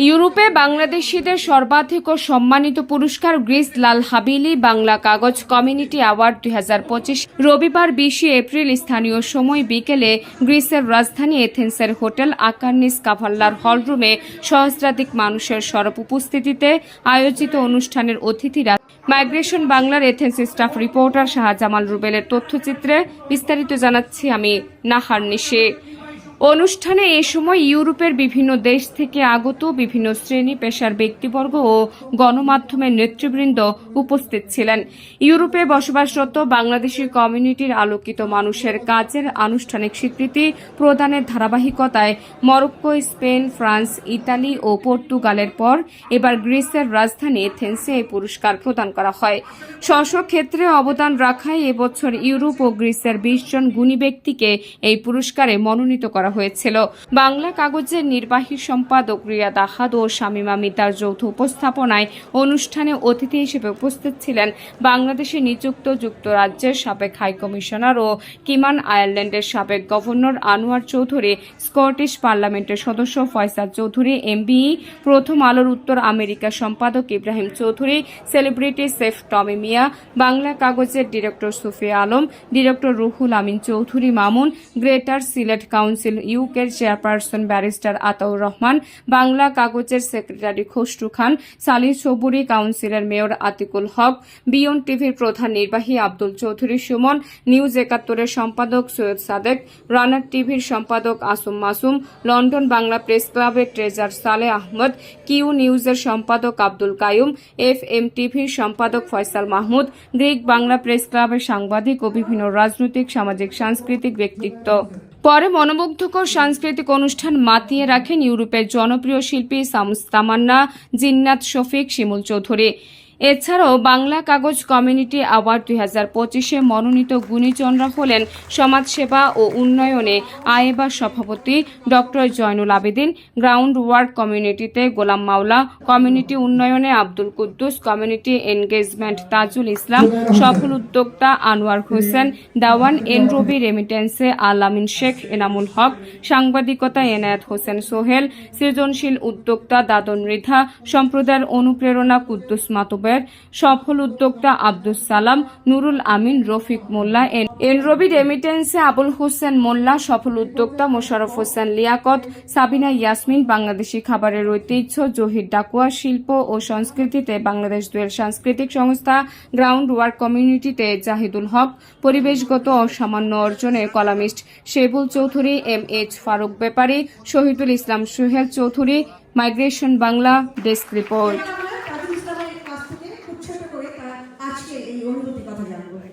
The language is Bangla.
ইউরোপে বাংলাদেশিদের সর্বাধিক ও সম্মানিত পুরস্কার গ্রিস লাল হাবিলি বাংলা কাগজ কমিউনিটি অ্যাওয়ার্ড দুই হাজার পঁচিশ রবিবার বিশে এপ্রিল স্থানীয় সময় বিকেলে গ্রিসের রাজধানী এথেন্সের হোটেল আকার্নিস কাভাল্লার হলরুমে সহস্রাধিক মানুষের সরব উপস্থিতিতে আয়োজিত অনুষ্ঠানের অতিথিরা মাইগ্রেশন বাংলার এথেন্স স্টাফ রিপোর্টার শাহজামাল রুবেলের তথ্যচিত্রে বিস্তারিত জানাচ্ছি আমি নাহার নিশে। অনুষ্ঠানে এ সময় ইউরোপের বিভিন্ন দেশ থেকে আগত বিভিন্ন শ্রেণি পেশার ব্যক্তিবর্গ ও গণমাধ্যমের নেতৃবৃন্দ উপস্থিত ছিলেন। ইউরোপে বসবাসরত বাংলাদেশি কমিউনিটির আলোকিত মানুষের কাজের আনুষ্ঠানিক স্বীকৃতি প্রদানের ধারাবাহিকতায় মরক্কো, স্পেন, ফ্রান্স, ইতালি ও পর্তুগালের পর এবার গ্রিসের রাজধানী এথেন্সে এই পুরস্কার প্রদান করা হয়। স্ব ক্ষেত্রে অবদান রাখায় এবছর ইউরোপ ও গ্রিসের বিশ জন গুণী ব্যক্তিকে এই পুরস্কারে মনোনীত করা হয়েছিল। বাংলা কাগজের নির্বাহী সম্পাদক রিয়া দাহাদ ও শামীমা মিতার যৌথ উপস্থাপনায় অনুষ্ঠানে অতিথি হিসেবে উপস্থিত ছিলেন বাংলাদেশে নিযুক্ত যুক্তরাজ্যের সাবেক হাইকমিশনার ও কিমান আয়ারল্যান্ডের সাবেক গভর্নর আনোয়ার চৌধুরী, স্কটিশ পার্লামেন্টের সদস্য ফয়সাল চৌধুরী, এমবিই, প্রথম আলোর উত্তর আমেরিকা সম্পাদক Ibrahim Chowdhury, celebrity chef Tommy Miah, Bangla কাগজের director Sufia Alam, director Ruhul Amin Chowdhury Mamun, greater Sylhet council ইউকের চেয়ারপারসন ব্যারিস্টার আতাউর রহমান, বাংলা কাগজের সেক্রেটারি খসরু খান, সালিহ সবুরি কাউন্সিলের মেয়র আতিকুল হক বিয়ন টিভির প্রধান নির্বাহী আব্দুল চৌধুরী সুমন, নিউজ একাত্তরের সম্পাদক সৈয়দ সাদেক, রানার টিভির সম্পাদক আসুম মাসুম, লন্ডন বাংলা প্রেস ক্লাবের ট্রেজার সালে আহমদ, কিউ নিউজের সম্পাদক আব্দুল কায়ুম এফ এম টিভির সম্পাদক ফয়সাল মাহমুদ, গ্রিক বাংলা প্রেস ক্লাবের সাংবাদিক ও বিভিন্ন রাজনৈতিক, সামাজিক, সাংস্কৃতিক ব্যক্তিত্ব। পরে মনোমুগ্ধকর সাংস্কৃতিক অনুষ্ঠান মাতিয়ে রাখেন ইউরোপের জনপ্রিয় শিল্পী সামুস তামান্না, জিন্নাত শফিক, শিমুল চৌধুরী। এছাড়াও বাংলা কাগজ কমিউনিটি অ্যাওয়ার্ড দুই হাজার পঁচিশে মনোনীত গুণীজনরা হলেন সমাজসেবা ও উন্নয়নে আয়েবার সভাপতি doctor Zainul Abedin, ground work কমিউনিটিতে গোলাম মাওলা, কমিউনিটি উন্নয়নে আব্দুল কুদ্দুস, কমিউনিটি এনগেজমেন্ট তাজুল ইসলাম, সফল উদ্যোক্তা আনোয়ার হোসেন, দাওয়ান এন রবি রেমিটেন্সে আলামিন শেখ, এনামুল হক, সাংবাদিকতা এনায়েত হোসেন সোহেল, সৃজনশীল উদ্যোক্তা দাদন মৃধা সম্প্রদায়ের অনুপ্রেরণা কুদ্দুস মাতুবের সফল উদ্যোক্তা আব্দুস সালাম, নুরুল আমিন, রফিক মোল্লা, এন- এন রবি রেমিটেন্সে আবুল হোসেন মোল্লা, সফল উদ্যোক্তা মোশারফ হোসেন লিয়াকত, সাবিনা ইয়াসমিন, বাংলাদেশি খাবারের ঐতিহ্য, জহির ডাকুয়া শিল্প ও সংস্কৃতিতে বাংলাদেশ দুয়ের সাংস্কৃতিক সংস্থা গ্রাউন্ড ওয়ার্ক কমিউনিটিতে জাহিদুল হক, পরিবেশগত অসামান্য অর্জনে columnist Shebul Chowdhury M H Faruk Bepari, Shahidul Islam Sohel Chowdhury, migration Bangla desk report. 两个人。